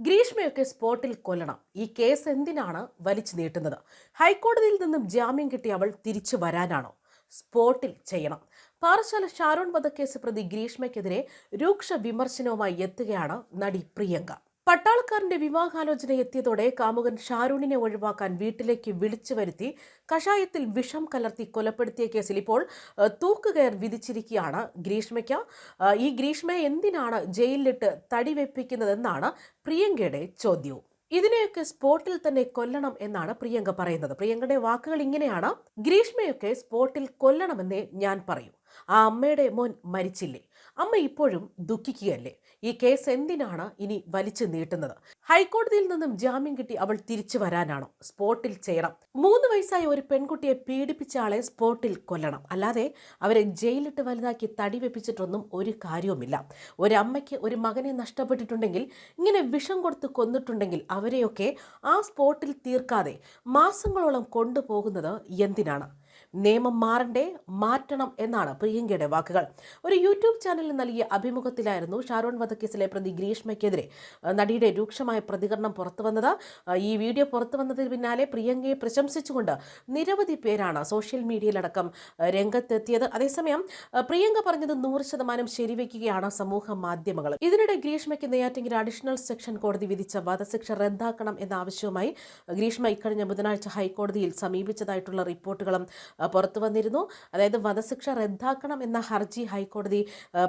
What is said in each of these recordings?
ഗ്രീഷ്മയൊക്കെ സ്പോട്ടിൽ കൊല്ലണം. ഈ കേസ് എന്തിനാണ് വലിച്ചു നീട്ടുന്നത്? ഹൈക്കോടതിയിൽ നിന്നും ജാമ്യം കിട്ടി അവൾ തിരിച്ചു വരാനാണോ? സ്പോട്ടിൽ ചെയ്യണം. പാറശാല ഷാരോൺ വധക്കേസ് പ്രതി ഗ്രീഷ്മയ്ക്കെതിരെ രൂക്ഷ വിമർശനവുമായി എത്തുകയാണ് നടി പ്രിയങ്ക. പട്ടാളക്കാരന്റെ വിവാഹാലോചന എത്തിയതോടെ കാമുകൻ ഷാരൂണിനെ ഒഴിവാക്കാൻ വീട്ടിലേക്ക് വിളിച്ചു വരുത്തി കഷായത്തിൽ വിഷം കലർത്തി കൊലപ്പെടുത്തിയ കേസിൽ ഇപ്പോൾ തൂക്കുകയർ വിധിച്ചിരിക്കുകയാണ് ഗ്രീഷ്മയ്ക്ക്. ഈ ഗ്രീഷ്മയെ എന്തിനാണ് ജയിലിലിട്ട് തടിവെപ്പിക്കുന്നതെന്നാണ് പ്രിയങ്കയുടെ ചോദ്യവും. ഇതിനെയൊക്കെ സ്പോട്ടിൽ തന്നെ കൊല്ലണം എന്നാണ് പ്രിയങ്ക പറയുന്നത്. പ്രിയങ്കയുടെ വാക്കുകൾ ഇങ്ങനെയാണ്. ഗ്രീഷ്മയൊക്കെ സ്പോട്ടിൽ കൊല്ലണമെന്നേ ഞാൻ പറയൂ. ആ അമ്മയുടെ മോൻ മരിച്ചില്ലേ? അമ്മ ഇപ്പോഴും ദുഃഖിക്കുകയല്ലേ? ഈ കേസ് എന്തിനാണ് ഇനി വലിച്ചു നീട്ടുന്നത്? ഹൈക്കോടതിയിൽ നിന്നും ജാമ്യം കിട്ടി അവൾ തിരിച്ചു വരാനാണോ? സ്പോട്ടിൽ ചെയ്യണം മൂന്ന് വയസ്സായ ഒരു പെൺകുട്ടിയെ പീഡിപ്പിച്ച ആളെ സ്പോട്ടിൽ കൊല്ലണം. അല്ലാതെ അവരെ ജയിലിട്ട് വലുതാക്കി തടി വെപ്പിച്ചിട്ടൊന്നും ഒരു കാര്യവുമില്ല. ഒരമ്മയ്ക്ക് ഒരു മകനെ നഷ്ടപ്പെട്ടിട്ടുണ്ടെങ്കിൽ ഇങ്ങനെ വിഷം കൊടുത്ത് കൊന്നിട്ടുണ്ടെങ്കിൽ അവരെയൊക്കെ ആ സ്പോട്ടിൽ തീർക്കാതെ മാസങ്ങളോളം കൊണ്ടുപോകുന്നത് എന്തിനാണ്? നിയമം മാറണ്ടേ? മാറ്റണം എന്നാണ് പ്രിയങ്കയുടെ വാക്കുകൾ. ഒരു യൂട്യൂബ് ചാനലിൽ നൽകിയ അഭിമുഖത്തിലായിരുന്നു ഷാരോൺ വധക്കേസിലെ പ്രതി ഗ്രീഷ്മയ്ക്കെതിരെ നടിയുടെ രൂക്ഷമായ പ്രതികരണം പുറത്തു വന്നത്. ഈ വീഡിയോ പുറത്തു വന്നതിന് പിന്നാലെ പ്രിയങ്കയെ പ്രശംസിച്ചുകൊണ്ട് നിരവധി പേരാണ് സോഷ്യൽ മീഡിയയിലടക്കം രംഗത്തെത്തിയത്. അതേസമയം പ്രിയങ്ക പറഞ്ഞത് നൂറ് ശതമാനം ശരിവെക്കുകയാണ് സമൂഹ മാധ്യമങ്ങൾ. ഇതിനിടെ ഗ്രീഷ്മയ്ക്ക് നെയ്യാറ്റിങ്കര അഡീഷണൽ സെക്ഷൻ കോടതി വിധിച്ച വധശിക്ഷ റദ്ദാക്കണം എന്ന ആവശ്യവുമായി ഗ്രീഷ്മ ഇക്കഴിഞ്ഞ ബുധനാഴ്ച ഹൈക്കോടതിയിൽ സമീപിച്ചതായിട്ടുള്ള റിപ്പോർട്ടുകളും പുറത്തു വന്നിരുന്നു. അതായത് വധശിക്ഷ റദ്ദാക്കണം എന്ന ഹർജി ഹൈക്കോടതി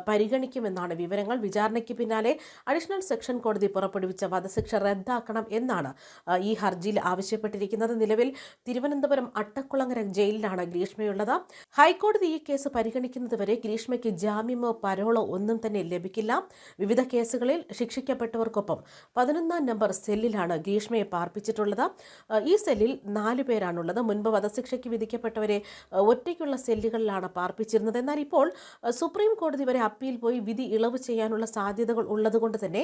പരിഗണിക്കുമെന്നാണ് വിവരങ്ങൾ. വിചാരണയ്ക്ക് പിന്നാലെ അഡീഷണൽ സെക്ഷൻ കോടതി പുറപ്പെടുവിച്ച വധശിക്ഷ റദ്ദാക്കണം എന്നാണ് ഈ ഹർജിയിൽ ആവശ്യപ്പെട്ടിരിക്കുന്നത്. നിലവിൽ തിരുവനന്തപുരം അട്ടക്കുളങ്ങര ജയിലിലാണ് ഗ്രീഷ്മയുള്ളത്. ഹൈക്കോടതി ഈ കേസ് പരിഗണിക്കുന്നതുവരെ ഗ്രീഷ്മയ്ക്ക് ജാമ്യമോ പരോളോ ഒന്നും തന്നെ ലഭിക്കില്ല. വിവിധ കേസുകളിൽ ശിക്ഷിക്കപ്പെട്ടവർക്കൊപ്പം പതിനൊന്നാം നമ്പർ സെല്ലിലാണ് ഗ്രീഷ്മയെ പാർപ്പിച്ചിട്ടുള്ളത്. ഈ സെല്ലിൽ നാലു പേരാണുള്ളത്. മുൻപ് വധശിക്ഷയ്ക്ക് വിധിക്കപ്പെട്ടവരെ ഒറ്റയ്ക്കുള്ള സെല്ലുകളിലാണ് പാർപ്പിച്ചിരുന്നത്. എന്നാൽ ഇപ്പോൾ സുപ്രീം കോടതി വരെ അപ്പീൽ പോയി വിധി ഇളവ് ചെയ്യാനുള്ള സാധ്യതകൾ ഉള്ളതുകൊണ്ട് തന്നെ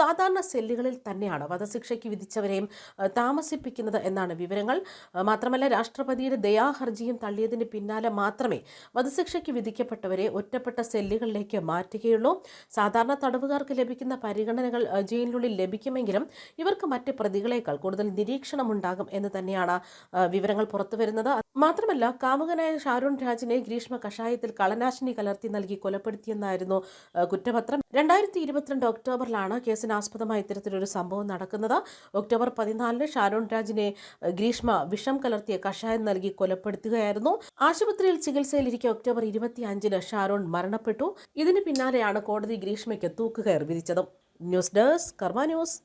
സാധാരണ സെല്ലുകളിൽ തന്നെയാണ് വധശിക്ഷയ്ക്ക് വിധിച്ചവരെയും താമസിപ്പിക്കുന്നത് എന്നാണ് വിവരങ്ങൾ. മാത്രമല്ല രാഷ്ട്രപതിയുടെ ദയാഹർജിയും തള്ളിയതിന് പിന്നാലെ മാത്രമേ വധശിക്ഷയ്ക്ക് വിധിക്കപ്പെട്ടവരെ ഒറ്റപ്പെട്ട സെല്ലുകളിലേക്ക് മാറ്റുകയുള്ളൂ. സാധാരണ തടവുകാർക്ക് ലഭിക്കുന്ന പരിഗണനകൾ ജയിലിനുള്ളിൽ ലഭിക്കുമെങ്കിലും ഇവർക്ക് മറ്റ് പ്രതികളേക്കാൾ കൂടുതൽ നിരീക്ഷണമുണ്ടാകും എന്ന് തന്നെയാണ് വിവരങ്ങൾ പുറത്തുവരുന്നത്. മാത്രമല്ല കാമുകനായ ഷാരൂൺ രാജിനെ ഗ്രീഷ്മ കഷായത്തിൽ കളനാശിനി കലർത്തി നൽകി കൊലപ്പെടുത്തിയെന്നായിരുന്നു കുറ്റപത്രം. രണ്ടായിരത്തി ഇരുപത്തിരണ്ട് ഒക്ടോബറിലാണ് കേസിന് ആസ്പദമായ ഇത്തരത്തിലൊരു സംഭവം നടക്കുന്നത്. ഒക്ടോബർ പതിനാലിന് ഷാരൂൺ രാജിനെ ഗ്രീഷ്മ വിഷം കലർത്തിയ കഷായം നൽകി കൊലപ്പെടുത്തുകയായിരുന്നു. ആശുപത്രിയിൽ ചികിത്സയിലിരിക്കെ ഒക്ടോബർ ഇരുപത്തി അഞ്ചിന് ഷാരൂൺ മരണപ്പെട്ടു. ഇതിന് പിന്നാലെയാണ് കോടതി ഗ്രീഷ്മയ്ക്ക് തൂക്കുകയർ വിധിച്ചത്. News desk Karma news.